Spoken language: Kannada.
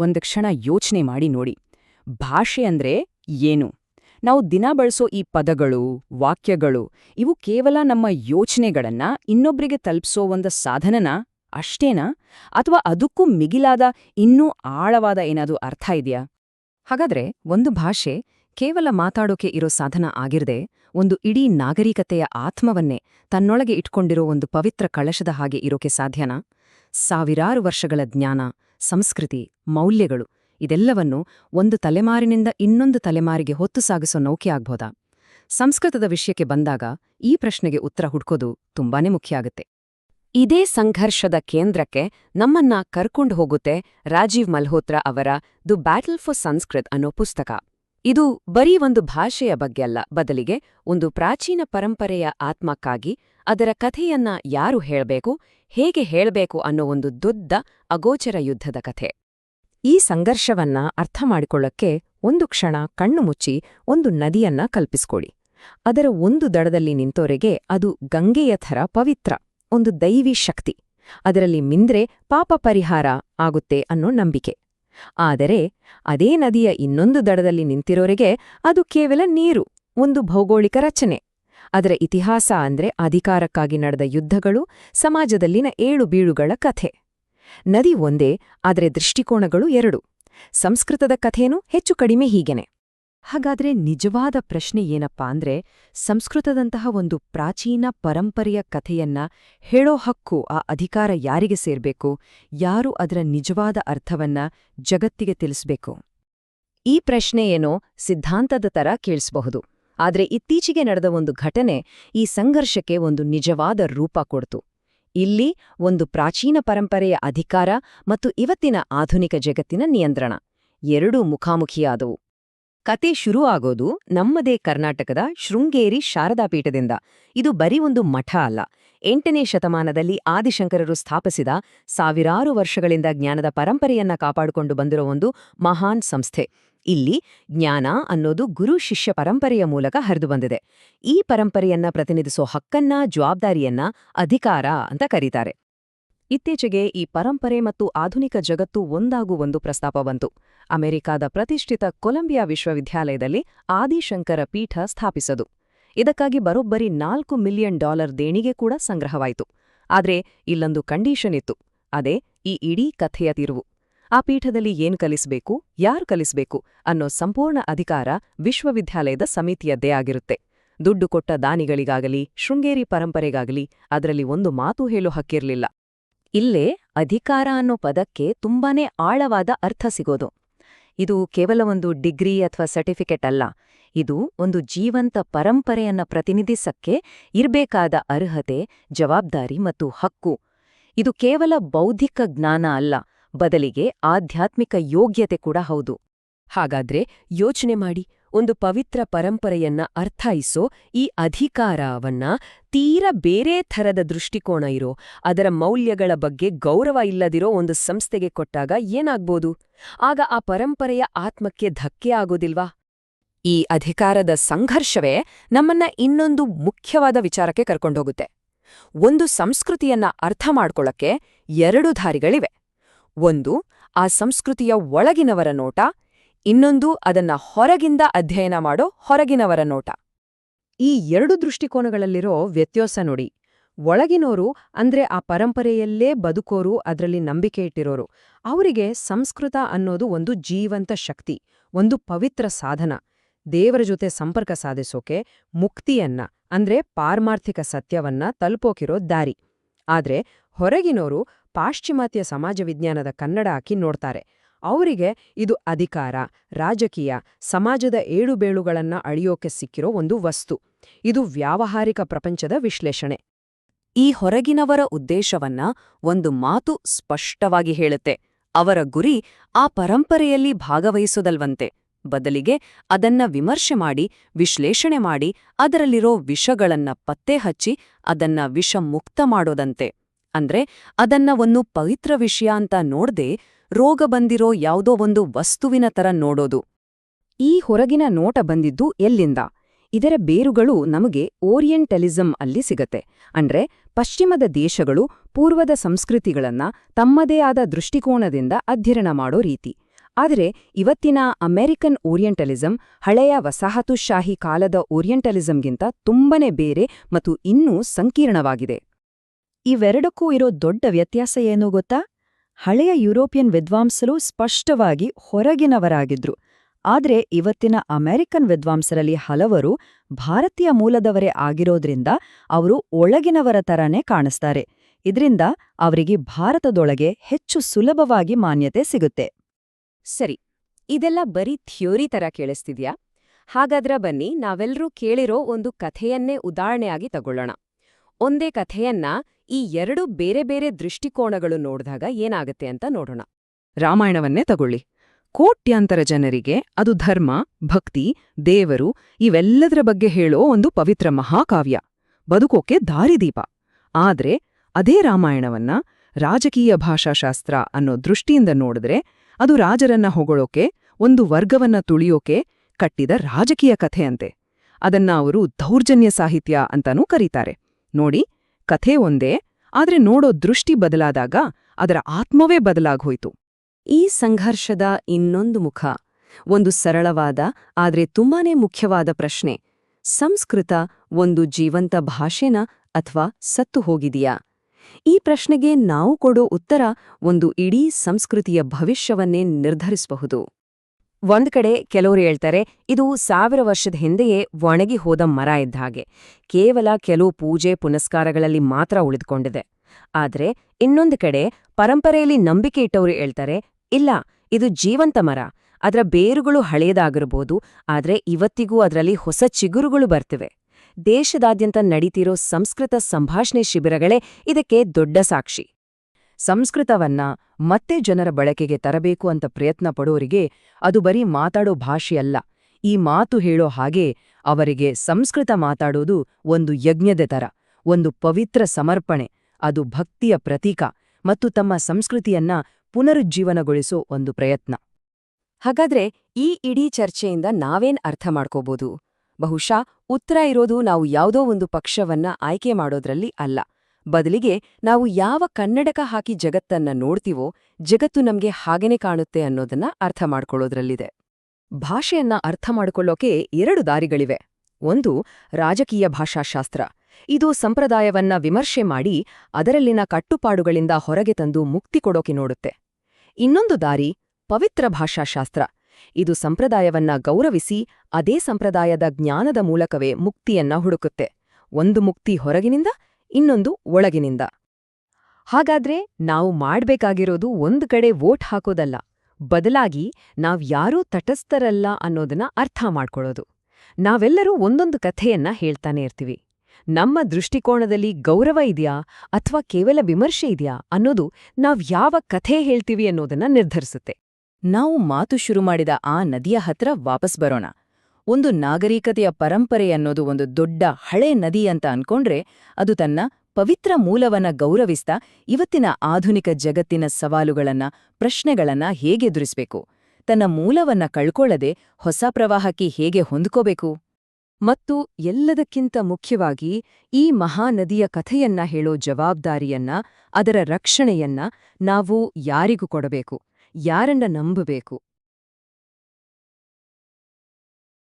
ಒಂದು ಕ್ಷಣ ಯೋಚನೆ ಮಾಡಿ ನೋಡಿ. ಭಾಷೆ ಅಂದ್ರೆ ಏನು? ನಾವು ದಿನ ಬಳಸೋ ಈ ಪದಗಳು, ವಾಕ್ಯಗಳು, ಇವು ಕೇವಲ ನಮ್ಮ ಯೋಚನೆಗಳನ್ನ ಇನ್ನೊಬ್ಬರಿಗೆ ತಲುಪಿಸೋ ಒಂದು ಸಾಧನನ, ಅಷ್ಟೇನಾ? ಅಥವಾ ಅದಕ್ಕೂ ಮಿಗಿಲಾದ ಇನ್ನೂ ಆಳವಾದ ಏನಾದರೂ ಅರ್ಥ ಇದೆಯಾ? ಹಾಗಾದ್ರೆ ಒಂದು ಭಾಷೆ ಕೇವಲ ಮಾತಾಡೋಕೆ ಇರೋ ಸಾಧನ ಆಗಿರದೆ, ಒಂದು ಇಡೀ ನಾಗರಿಕತೆಯ ಆತ್ಮವನ್ನೇ ತನ್ನೊಳಗೆ ಇಟ್ಕೊಂಡಿರೋ ಒಂದು ಪವಿತ್ರ ಕಳಶದ ಹಾಗೆ ಇರೋಕೆ ಸಾಧ್ಯನಾ? ಸಾವಿರಾರು ವರ್ಷಗಳ ಜ್ಞಾನ ಸಂಸ್ಕೃತಿ, ಮೌಲ್ಯಗಳು ಇದೆಲ್ಲವನ್ನು ಒಂದು ತಲೆಮಾರಿನಿಂದ ಇನ್ನೊಂದು ತಲೆಮಾರಿಗೆ ಹೊತ್ತು ಸಾಗಿಸೋ ನೌಕೆ ಆಗ್ಬೋದಾ? ಸಂಸ್ಕೃತದ ವಿಷಯಕ್ಕೆ ಬಂದಾಗ ಈ ಪ್ರಶ್ನೆಗೆ ಉತ್ತರ ಹುಡ್ಕೋದು ತುಂಬಾನೇ ಮುಖ್ಯ ಆಗುತ್ತೆ. ಇದೇ ಸಂಘರ್ಷದ ಕೇಂದ್ರಕ್ಕೆ ನಮ್ಮನ್ನ ಕರ್ಕೊಂಡು ಹೋಗುತ್ತೆ ರಾಜೀವ್ ಮಲ್ಹೋತ್ರಾ ಅವರ ದು ಬ್ಯಾಟಲ್ ಫಾರ್ ಸಂಸ್ಕೃತ್ ಅನ್ನೋ ಪುಸ್ತಕ. ಇದು ಬರೀ ಒಂದು ಭಾಷೆಯ ಬಗ್ಗೆ ಅಲ್ಲ ಬದಲಿಗೆ ಒಂದು ಪ್ರಾಚೀನ ಪರಂಪರೆಯ ಆತ್ಮಕ್ಕಾಗಿ ಅದರ ಕಥೆಯನ್ನ ಯಾರು ಹೇಳಬೇಕು, ಹೇಗೆ ಹೇಳಬೇಕು ಅನ್ನೋ ಒಂದು ದೊಡ್ಡ ಅಗೋಚರ ಯುದ್ಧದ ಕಥೆ. ಈ ಸಂಘರ್ಷವನ್ನ ಅರ್ಥ ಮಾಡಿಕೊಳ್ಳಕ್ಕೆ ಒಂದು ಕ್ಷಣ ಕಣ್ಣು ಮುಚ್ಚಿ ಒಂದು ನದಿಯನ್ನ ಕಲ್ಪಿಸ್ಕೊಳ್ಳಿ ಅದರ ಒಂದು ದಡದಲ್ಲಿ ನಿಂತೋರೆಗೆ ಅದು ಗಂಗೆಯ ಥರ ಪವಿತ್ರ, ಒಂದು ದೈವಿ ಶಕ್ತಿ. ಅದರಲ್ಲಿ ಮಿಂದ್ರೆ ಪಾಪ ಪರಿಹಾರ ಆಗುತ್ತೆ ಅನ್ನೋ ನಂಬಿಕೆ. ಆದರೆ ಅದೇ ನದಿಯ ಇನ್ನೊಂದು ದಡದಲ್ಲಿ ನಿಂತಿರೋರಿಗೆ ಅದು ಕೇವಲ ನೀರು, ಒಂದು ಭೌಗೋಳಿಕ ರಚನೆ. ಅದರ ಇತಿಹಾಸ ಅಂದ್ರೆ ಅಧಿಕಾರಕ್ಕಾಗಿ ನಡೆದ ಯುದ್ಧಗಳು, ಸಮಾಜದಲ್ಲಿನ ಏಳು ಬೀಳುಗಳ ಕಥೆ. ನದಿ ಒಂದೇ, ಆದರೆ ದೃಷ್ಟಿಕೋನಗಳು ಎರಡು. ಸಂಸ್ಕೃತದ ಕಥೆನೂ ಹೆಚ್ಚು ಕಡಿಮೆ ಹೀಗೆನೆ. ಹಾಗಾದ್ರೆ ನಿಜವಾದ ಪ್ರಶ್ನೆ ಏನಪ್ಪಾ ಅಂದ್ರೆ, ಸಂಸ್ಕೃತದಂತಹ ಒಂದು ಪ್ರಾಚೀನ ಪರಂಪರೆಯ ಕಥೆಯನ್ನ ಹೇಳೋ ಹಕ್ಕು ಆ ಅಧಿಕಾರ ಯಾರಿಗೆ ಸೇರ್ಬೇಕು? ಯಾರು ಅದರ ನಿಜವಾದ ಅರ್ಥವನ್ನ ಜಗತ್ತಿಗೆ ತಿಳಿಸ್ಬೇಕು? ಈ ಪ್ರಶ್ನೆ ಏನೋ ಸಿದ್ಧಾಂತದ ತರ ಕೇಳಿಸಬಹುದು. ಆದ್ರೆ ಇತ್ತೀಚೆಗೆ ನಡೆದ ಒಂದು ಘಟನೆ ಈ ಸಂಘರ್ಷಕ್ಕೆ ಒಂದು ನಿಜವಾದ ರೂಪ ಕೊಡ್ತು. ಇಲ್ಲಿ ಒಂದು ಪ್ರಾಚೀನ ಪರಂಪರೆಯ ಅಧಿಕಾರ ಮತ್ತು ಇವತ್ತಿನ ಆಧುನಿಕ ಜಗತ್ತಿನ ನಿಯಂತ್ರಣ. ಎರಡೂ ಮುಖಾಮುಖಿಯಾದವು. ಕತೆ ಶುರು ಆಗೋದು ನಮ್ಮದೇ ಕರ್ನಾಟಕದ ಶೃಂಗೇರಿ ಶಾರದಾ ಪೀಠದಿಂದ ಇದು ಬರೀ ಒಂದು ಮಠ ಅಲ್ಲ. ಎಂಟನೇ ಶತಮಾನದಲ್ಲಿ ಆದಿಶಂಕರರು ಸ್ಥಾಪಿಸಿದ ಸಾವಿರಾರು ವರ್ಷಗಳಿಂದ ಜ್ಞಾನದ ಪರಂಪರೆಯನ್ನ ಕಾಪಾಡಿಕೊಂಡು ಬಂದಿರೋ ಒಂದು ಮಹಾನ್ ಸಂಸ್ಥೆ. ಇಲ್ಲಿ ಜ್ಞಾನ ಅನ್ನೋದು ಗುರು ಶಿಷ್ಯ ಪರಂಪರೆಯ ಮೂಲಕ ಹರಿದು ಬಂದಿದೆ. ಈ ಪರಂಪರೆಯನ್ನ ಪ್ರತಿನಿಧಿಸೋ ಹಕ್ಕನ್ನ, ಜವಾಬ್ದಾರಿಯನ್ನ ಅಧಿಕಾರ ಅಂತ ಕರೀತಾರೆ. ಇತ್ತೀಚೆಗೆ ಈ ಪರಂಪರೆ ಮತ್ತು ಆಧುನಿಕ ಜಗತ್ತು ಒಂದಾಗು ಒಂದು ಪ್ರಸ್ತಾಪ ಬಂತು. ಅಮೆರಿಕಾದ ಪ್ರತಿಷ್ಠಿತ ಕೊಲಂಬಿಯಾ ವಿಶ್ವವಿದ್ಯಾಲಯದಲ್ಲಿ ಆದಿಶಂಕರ ಪೀಠ ಸ್ಥಾಪಿಸದು. ಇದಕ್ಕಾಗಿ ಬರೋಬ್ಬರಿ ನಾಲ್ಕು ಮಿಲಿಯನ್ ಡಾಲರ್ ದೇಣಿಗೆ ಕೂಡ ಸಂಗ್ರಹವಾಯಿತು. ಆದರೆ ಇಲ್ಲೊಂದು ಕಂಡೀಷನ್ ಇತ್ತು. ಅದೇ ಈ ಇಡೀ ಕಥೆಯ ತಿರುವು. ಆ ಪೀಠದಲ್ಲಿ ಏನು ಕಲಿಸಬೇಕು, ಯಾರು ಕಲಿಸಬೇಕು ಅನ್ನೋ ಸಂಪೂರ್ಣ ಅಧಿಕಾರ ವಿಶ್ವವಿದ್ಯಾಲಯದ ಸಮಿತಿಯದ್ದೇ ಆಗಿರುತ್ತೆ. ದುಡ್ಡು ಕೊಟ್ಟ ದಾನಿಗಳಿಗಾಗಲಿ, ಶೃಂಗೇರಿ ಪರಂಪರೆಗಾಗಲಿ, ಅದರಲ್ಲಿ ಒಂದು ಮಾತು ಹೇಳೋ ಹಕ್ಕಿರ್ಲಿಲ್ಲ. ಇಲ್ಲೇ ಅಧಿಕಾರ ಅನ್ನೋ ಪದಕ್ಕೆ ತುಂಬಾನೇ ಆಳವಾದ ಅರ್ಥ ಸಿಗೋದು. ಇದು ಕೇವಲ ಒಂದು ಡಿಗ್ರಿ ಅಥವಾ ಸರ್ಟಿಫಿಕೇಟ್ ಅಲ್ಲ. ಇದು ಒಂದು ಜೀವಂತ ಪರಂಪರೆಯನ್ನ ಪ್ರತಿನಿಧಿಸಕ್ಕೆ ಇರಬೇಕಾದ ಅರ್ಹತೆ, ಜವಾಬ್ದಾರಿ ಮತ್ತು ಹಕ್ಕು. ಇದು ಕೇವಲ ಬೌದ್ಧಿಕ ಜ್ಞಾನ ಅಲ್ಲ, ಬದಲಿಗೆ ಆಧ್ಯಾತ್ಮಿಕ ಯೋಗ್ಯತೆ ಕೂಡ ಹೌದು. ಹಾಗಾದ್ರೆ ಯೋಚನೆ ಮಾಡಿ. ಒಂದು ಪವಿತ್ರ ಪರಂಪರೆಯನ್ನ ಅರ್ಥೈಸೋ ಈ ಅಧಿಕಾರವನ್ನ ತೀರ ಬೇರೆ ಥರದ ದೃಷ್ಟಿಕೋನ ಇರೋ, ಅದರ ಮೌಲ್ಯಗಳ ಬಗ್ಗೆ ಗೌರವ ಇಲ್ಲದಿರೋ ಒಂದು ಸಂಸ್ಥೆಗೆ ಕೊಟ್ಟಾಗ ಏನಾಗ್ಬೋದು? ಆಗ ಆ ಪರಂಪರೆಯ ಆತ್ಮಕ್ಕೆ ಧಕ್ಕೆ ಆಗೋದಿಲ್ವಾ? ಈ ಅಧಿಕಾರದ ಸಂಘರ್ಷವೇ ನಮ್ಮನ್ನ ಇನ್ನೊಂದು ಮುಖ್ಯವಾದ ವಿಚಾರಕ್ಕೆ ಕರ್ಕೊಂಡೋಗುತ್ತೆ. ಒಂದು ಸಂಸ್ಕೃತಿಯನ್ನ ಅರ್ಥ ಮಾಡ್ಕೊಳ್ಳಕ್ಕೆ ಎರಡು ದಾರಿಗಳಿವೆ. ಒಂದು, ಆ ಸಂಸ್ಕೃತಿಯ ಒಳಗಿನವರ ನೋಟ ಇನ್ನೊಂದು ಅದನ್ನ ಹೊರಗಿಂದ ಅಧ್ಯಯನ ಮಾಡೋ ಹೊರಗಿನವರ ನೋಟ. ಈ ಎರಡು ದೃಷ್ಟಿಕೋನಗಳಲ್ಲಿರೋ ವ್ಯತ್ಯಾಸ ನೋಡಿ. ಒಳಗಿನೋರು ಅಂದ್ರೆ ಆ ಪರಂಪರೆಯಲ್ಲೇ ಬದುಕೋರು ಅದರಲ್ಲಿ ನಂಬಿಕೆ ಇಟ್ಟಿರೋರು. ಅವರಿಗೆ ಸಂಸ್ಕೃತ ಅನ್ನೋದು ಒಂದು ಜೀವಂತ ಶಕ್ತಿ, ಒಂದು ಪವಿತ್ರ ಸಾಧನ. ದೇವರ ಜೊತೆ ಸಂಪರ್ಕ ಸಾಧಿಸೋಕೆ ಮುಕ್ತಿಯನ್ನ, ಅಂದ್ರೆ ಪಾರಮಾರ್ಥಿಕ ಸತ್ಯವನ್ನ ತಲುಪೋಕಿರೋ ದಾರಿ. ಆದ್ರೆ ಹೊರಗಿನೋರು ಪಾಶ್ಚಿಮಾತ್ಯ ಸಮಾಜ ವಿಜ್ಞಾನದ ಕನ್ನಡ ಹಾಕಿ ನೋಡ್ತಾರೆ. ಅವರಿಗೆ ಇದು ಅಧಿಕಾರ, ರಾಜಕೀಯ, ಸಮಾಜದ ಏಳುಬೇಳುಗಳನ್ನ ಅಳಿಯೋಕೆ ಸಿಕ್ಕಿರೋ ಒಂದು ವಸ್ತು. ಇದು ವ್ಯಾವಹಾರಿಕ ಪ್ರಪಂಚದ ವಿಶ್ಲೇಷಣೆ. ಈ ಹೊರಗಿನವರ ಉದ್ದೇಶವನ್ನ ಒಂದು ಮಾತು ಸ್ಪಷ್ಟವಾಗಿ ಹೇಳುತ್ತೆ. ಅವರ ಗುರಿ ಆ ಪರಂಪರೆಯಲ್ಲಿ ಭಾಗವಹಿಸೋದಲ್ವಂತೆ. ಬದಲಿಗೆ ಅದನ್ನ ವಿಮರ್ಶೆ ಮಾಡಿ, ವಿಶ್ಲೇಷಣೆ ಮಾಡಿ, ಅದರಲ್ಲಿರೋ ವಿಷಗಳನ್ನ ಪತ್ತೆ ಹಚ್ಚಿ ಅದನ್ನ ವಿಷ ಮುಕ್ತ ಮಾಡೋದಂತೆ. ಅಂದ್ರೆ ಅದನ್ನ ಒಂದು ಪವಿತ್ರ ವಿಷಯ ಅಂತ ನೋಡ್ದೆ ರೋಗ ಬಂದಿರೋ ಯಾವುದೋ ಒಂದು ವಸ್ತುವಿನ ತರ ನೋಡೋದು. ಈ ಹೊರಗಿನ ನೋಟ ಬಂದಿದ್ದು ಎಲ್ಲಿಂದ? ಇದರ ಬೇರುಗಳು ನಮಗೆ ಓರಿಯೆಂಟಲಿಸಂ ಅಲ್ಲಿ ಸಿಗತ್ತೆ. ಅಂದ್ರೆ ಪಶ್ಚಿಮದ ದೇಶಗಳು ಪೂರ್ವದ ಸಂಸ್ಕೃತಿಗಳನ್ನ ತಮ್ಮದೇ ಆದ ದೃಷ್ಟಿಕೋನದಿಂದ ಅಧ್ಯಯನ ಮಾಡೋ ರೀತಿ. ಆದರೆ ಇವತ್ತಿನ ಅಮೆರಿಕನ್ ಓರಿಯೆಂಟಲಿಸಂ ಹಳೆಯ ವಸಾಹತುಶಾಹಿ ಕಾಲದ ಓರಿಯೆಂಟಲಿಸಂಗಿಂತ ತುಂಬನೇ ಬೇರೆ ಮತ್ತು ಇನ್ನೂ ಸಂಕೀರ್ಣವಾಗಿದೆ. ಇವೆರಡಕ್ಕೂ ಇರೋ ದೊಡ್ಡ ವ್ಯತ್ಯಾಸ ಏನು ಗೊತ್ತಾ? ಹಳೆಯ ಯುರೋಪಿಯನ್ ವಿದ್ವಾಂಸರು ಸ್ಪಷ್ಟವಾಗಿ ಹೊರಗಿನವರಾಗಿದ್ರು. ಆದರೆ ಇವತ್ತಿನ ಅಮೆರಿಕನ್ ವಿದ್ವಾಂಸರಲ್ಲಿ ಹಲವರು ಭಾರತೀಯ ಮೂಲದವರೇ ಆಗಿರೋದ್ರಿಂದ ಅವರು ಒಳಗಿನವರ ತರನೇ ಕಾಣಿಸ್ತಾರೆ. ಇದರಿಂದ ಅವರಿಗೆ ಭಾರತದೊಳಗೆ ಹೆಚ್ಚು ಸುಲಭವಾಗಿ ಮಾನ್ಯತೆ ಸಿಗುತ್ತೆ. ಸರಿ, ಇದೆಲ್ಲ ಬರೀ ಥಿಯೋರಿ ತರ ಕೇಳಿಸ್ತಿದ್ಯಾ? ಹಾಗಾದ್ರ ಬನ್ನಿ ನಾವೆಲ್ಲರೂ ಕೇಳಿರೋ ಒಂದು ಕಥೆಯನ್ನೇ ಉದಾಹರಣೆಯಾಗಿ ತಗೊಳ್ಳೋಣ. ಒಂದೇ ಕಥೆಯನ್ನ ಈ ಎರಡು ಬೇರೆ ಬೇರೆ ದೃಷ್ಟಿಕೋನಗಳು ನೋಡಿದಾಗ ಏನಾಗುತ್ತೆ ಅಂತ ನೋಡೋಣ. ರಾಮಾಯಣವನ್ನೇ ತಗೊಳ್ಳಿ. ಕೋಟ್ಯಾಂತರ ಜನರಿಗೆ ಅದು ಧರ್ಮ, ಭಕ್ತಿ, ದೇವರು ಇವೆಲ್ಲದರ ಬಗ್ಗೆ ಹೇಳೋ ಒಂದು ಪವಿತ್ರ ಮಹಾಕಾವ್ಯ. ಬದುಕೋಕೆ ದಾರಿದೀಪ. ಆದ್ರೆ ಅದೇ ರಾಮಾಯಣವನ್ನ ರಾಜಕೀಯ ಭಾಷಾಶಾಸ್ತ್ರ ಅನ್ನೋ ದೃಷ್ಟಿಯಿಂದ ನೋಡಿದ್ರೆ ಅದು ರಾಜರನ್ನ ಹೊಗಳೋಕೆ, ಒಂದು ವರ್ಗವನ್ನ ತುಳಿಯೋಕೆ ಕಟ್ಟಿದ ರಾಜಕೀಯ ಕಥೆಯಂತೆ. ಅದನ್ನ ಅವರು ದೌರ್ಜನ್ಯ ಸಾಹಿತ್ಯ ಅಂತಾನೂ ಕರೀತಾರೆ. ನೋಡಿ, ಕಥೆ ಒಂದೇ, ಆದರೆ ನೋಡೋ ದೃಷ್ಟಿ ಬದಲಾದಾಗ ಅದರ ಆತ್ಮವೇ ಬದಲಾಗೋಯ್ತು ಈ ಸಂಘರ್ಷದ ಇನ್ನೊಂದು ಮುಖ, ಒಂದು ಸರಳವಾದ, ಆದರೆ ತುಂಬಾನೇ ಮುಖ್ಯವಾದ ಪ್ರಶ್ನೆ. ಸಂಸ್ಕೃತ ಒಂದು ಜೀವಂತ ಭಾಷೆನ ಅಥವಾ ಸತ್ತು ಹೋಗಿದೆಯಾ? ಈ ಪ್ರಶ್ನೆಗೆ ನಾವು ಕೊಡೋ ಉತ್ತರ ಒಂದು ಇಡೀ ಸಂಸ್ಕೃತಿಯ ಭವಿಷ್ಯವನ್ನೇ ನಿರ್ಧರಿಸಬಹುದು. ಒಂದ್ ಕಡೆ ಕೆಲವರು ಹೇಳ್ತಾರೆ, ಇದು ಸಾವಿರ ವರ್ಷದ ಹಿಂದೆಯೇ ಒಣಗಿ ಹೋದ ಮರ ಇದ್ದ ಹಾಗೆ. ಕೇವಲ ಕೆಲವು ಪೂಜೆ ಪುನಸ್ಕಾರಗಳಲ್ಲಿ ಮಾತ್ರ ಉಳಿದುಕೊಂಡಿದೆ. ಆದ್ರೆ ಇನ್ನೊಂದು ಕಡೆ ಪರಂಪರೆಯಲ್ಲಿ ನಂಬಿಕೆ ಇಟ್ಟವರು ಹೇಳ್ತಾರೆ, ಇಲ್ಲ, ಇದು ಜೀವಂತ ಮರ. ಅದರ ಬೇರುಗಳು ಹಳೆಯದಾಗಿರ್ಬೋದು ಆದ್ರೆ ಇವತ್ತಿಗೂ ಅದರಲ್ಲಿ ಹೊಸ ಚಿಗುರುಗಳು ಬರ್ತಿವೆ. ದೇಶದಾದ್ಯಂತ ನಡೀತಿರೋ ಸಂಸ್ಕೃತ ಸಂಭಾಷಣೆ ಶಿಬಿರಗಳೇ ಇದಕ್ಕೆ ದೊಡ್ಡ ಸಾಕ್ಷಿ. ಸಂಸ್ಕೃತವನ್ನ ಮತ್ತೆ ಜನರ ಬಳಕೆಗೆ ತರಬೇಕು ಅಂತ ಪ್ರಯತ್ನ ಪಡೋರಿಗೆ ಅದು ಬರೀ ಮಾತಾಡೋ ಭಾಷೆಯಲ್ಲ ಈ ಮಾತು ಹೇಳೋ ಹಾಗೆ ಅವರಿಗೆ ಸಂಸ್ಕೃತ ಮಾತಾಡೋದು ಒಂದು ಯಜ್ಞದ ತರ ಒಂದು ಪವಿತ್ರ ಸಮರ್ಪಣೆ, ಅದು ಭಕ್ತಿಯ ಪ್ರತೀಕ ಮತ್ತು ತಮ್ಮ ಸಂಸ್ಕೃತಿಯನ್ನ ಪುನರುಜ್ಜೀವನಗೊಳಿಸೋ ಒಂದು ಪ್ರಯತ್ನ. ಹಾಗಾದ್ರೆ ಈ ಇಡೀ ಚರ್ಚೆಯಿಂದ ನಾವೇನ್ ಅರ್ಥ ಮಾಡ್ಕೋಬೋದು? ಬಹುಶಃ ಉತ್ತರ ಇರೋದು ನಾವು ಯಾವುದೋ ಒಂದು ಪಕ್ಷವನ್ನ ಆಯ್ಕೆ ಮಾಡೋದ್ರಲ್ಲಿ ಅಲ್ಲ. ಬದಲಿಗೆ ನಾವು ಯಾವ ಕನ್ನಡಕ ಹಾಕಿ ಜಗತ್ತನ್ನ ನೋಡ್ತೀವೋ ಜಗತ್ತು ನಮ್ಗೆ ಹಾಗೇನೆ ಕಾಣುತ್ತೆ ಅನ್ನೋದನ್ನ ಅರ್ಥ ಮಾಡ್ಕೊಳ್ಳೋದ್ರಲ್ಲಿದೆ. ಭಾಷೆಯನ್ನ ಅರ್ಥ ಮಾಡ್ಕೊಳ್ಳೋಕೆ ಎರಡು ದಾರಿಗಳಿವೆ. ಒಂದು, ರಾಜಕೀಯ ಭಾಷಾಶಾಸ್ತ್ರ. ಇದು ಸಂಪ್ರದಾಯವನ್ನ ವಿಮರ್ಶೆ ಮಾಡಿ ಅದರಲ್ಲಿನ ಕಟ್ಟುಪಾಡುಗಳಿಂದ ಹೊರಗೆ ತಂದು ಮುಕ್ತಿ ಕೊಡೋಕೆ ನೋಡುತ್ತೆ. ಇನ್ನೊಂದು ದಾರಿ, ಪವಿತ್ರ ಭಾಷಾಶಾಸ್ತ್ರ. ಇದು ಸಂಪ್ರದಾಯವನ್ನ ಗೌರವಿಸಿ ಅದೇ ಸಂಪ್ರದಾಯದ ಜ್ಞಾನದ ಮೂಲಕವೇ ಮುಕ್ತಿಯನ್ನ ಹುಡುಕುತ್ತೆ. ಒಂದು ಮುಕ್ತಿ ಹೊರಗಿನಿಂದ ಇನ್ನೊಂದು ಒಳಗಿನಿಂದ. ಹಾಗಾದ್ರೆ ನಾವು ಮಾಡ್ಬೇಕಾಗಿರೋದು ಒಂದು ಕಡೆ ವೋಟ್ ಹಾಕೋದಲ್ಲ, ಬದಲಾಗಿ ನಾವ್ಯಾರೂ ತಟಸ್ಥರಲ್ಲ ಅನ್ನೋದನ್ನ ಅರ್ಥ ಮಾಡ್ಕೊಳ್ಳೋದು. ನಾವೆಲ್ಲರೂ ಒಂದೊಂದು ಕಥೆಯನ್ನ ಹೇಳ್ತಾನೆ ಇರ್ತೀವಿ. ನಮ್ಮ ದೃಷ್ಟಿಕೋನದಲ್ಲಿ ಗೌರವ ಇದೆಯಾ ಅಥವಾ ಕೇವಲ ವಿಮರ್ಶೆ ಇದೆಯಾ ಅನ್ನೋದು ನಾವ್ ಯಾವ ಕಥೆ ಹೇಳ್ತೀವಿ ಅನ್ನೋದನ್ನ ನಿರ್ಧರಿಸುತ್ತೆ. ನಾವು ಮಾತು ಶುರು ಮಾಡಿದ ಆ ನದಿಯ ಹತ್ರ ವಾಪಸ್ ಬರೋಣ. ಒಂದು ನಾಗರಿಕತೆಯ ಪರಂಪರೆ ಅನ್ನೋದು ಒಂದು ದೊಡ್ಡ ಹಳೆ ನದಿ ಅಂತ ಅನ್ಕೊಂಡ್ರೆ ಅದು ತನ್ನ ಪವಿತ್ರ ಮೂಲವನ್ನ ಗೌರವಿಸ್ತಾ ಇವತ್ತಿನ ಆಧುನಿಕ ಜಗತ್ತಿನ ಸವಾಲುಗಳನ್ನ, ಪ್ರಶ್ನೆಗಳನ್ನ ಹೇಗೆ ಎದುರಿಸ್ಬೇಕು? ತನ್ನ ಮೂಲವನ್ನ ಕಳ್ಕೊಳ್ಳದೆ ಹೊಸ ಪ್ರವಾಹಕ್ಕೆ ಹೇಗೆ ಹೊಂದ್ಕೋಬೇಕು? ಮತ್ತು ಎಲ್ಲದಕ್ಕಿಂತ ಮುಖ್ಯವಾಗಿ ಈ ಮಹಾನದಿಯ ಕಥೆಯನ್ನ ಹೇಳೋ ಜವಾಬ್ದಾರಿಯನ್ನ, ಅದರ ರಕ್ಷಣೆಯನ್ನ ನಾವು ಯಾರಿಗೂ ಕೊಡಬೇಕು? ಯಾರನ್ನ ನಂಬಬೇಕು?